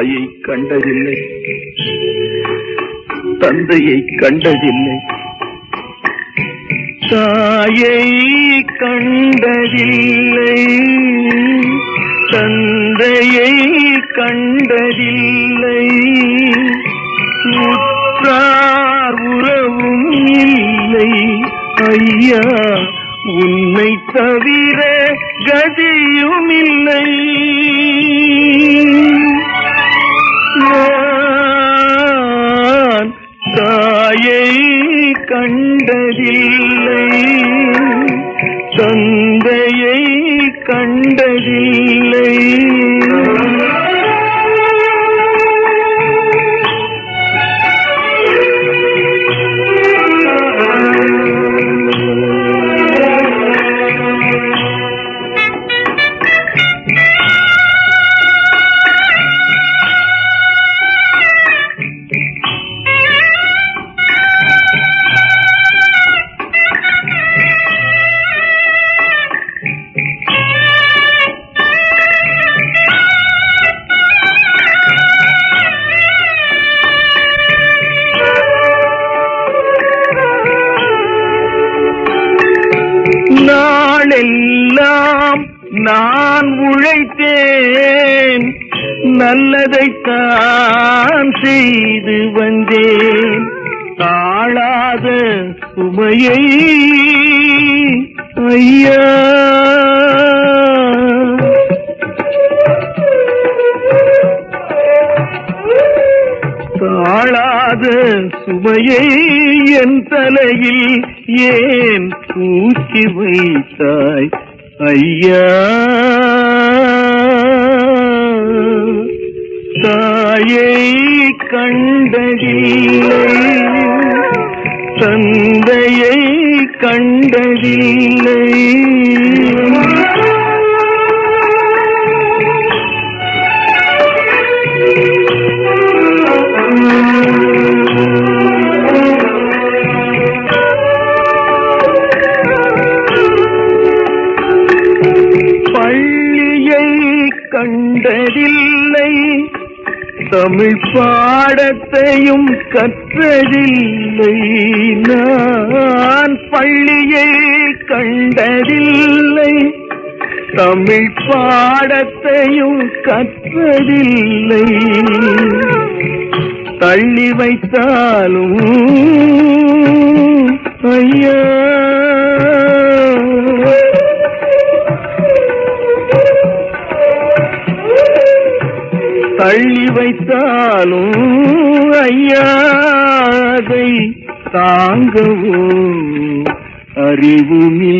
தாயை கண்டதில்லை. தந்தையை கண்டதில்லை. தாயை கண்டதில்லை. தந்தையை கண்டதில்லை. உற்றார் உறவும் இல்லை. ஐயா உன்னை தவிர கதியும் இல்லை கண்டதில்லை. தந்தையை கண்டதில்லை. நாளெல்லாம் நான் உழைத்தேன் நல்லதைத்தான் செய்து வந்தேன். தாழாத சுமையை ஐயா. தாழாத சுமையை என் தலையில் ஏன் தூக்கி வைத்தாய்? ஐயா! தாயை கண்டதில்லை தந்தையை கண்டதில்லை. கண்டதில்லை. தமிழ் பாடத்தையும் கற்றதில்லை. நான் பள்ளியை கண்டதில்லை. தமிழ் பாடத்தையும் கற்றதில்லை. தள்ளி வைத்தாலும் தள்ளி வைத்தாலும் ஐயாதை தாங்கவும் அறிவுமே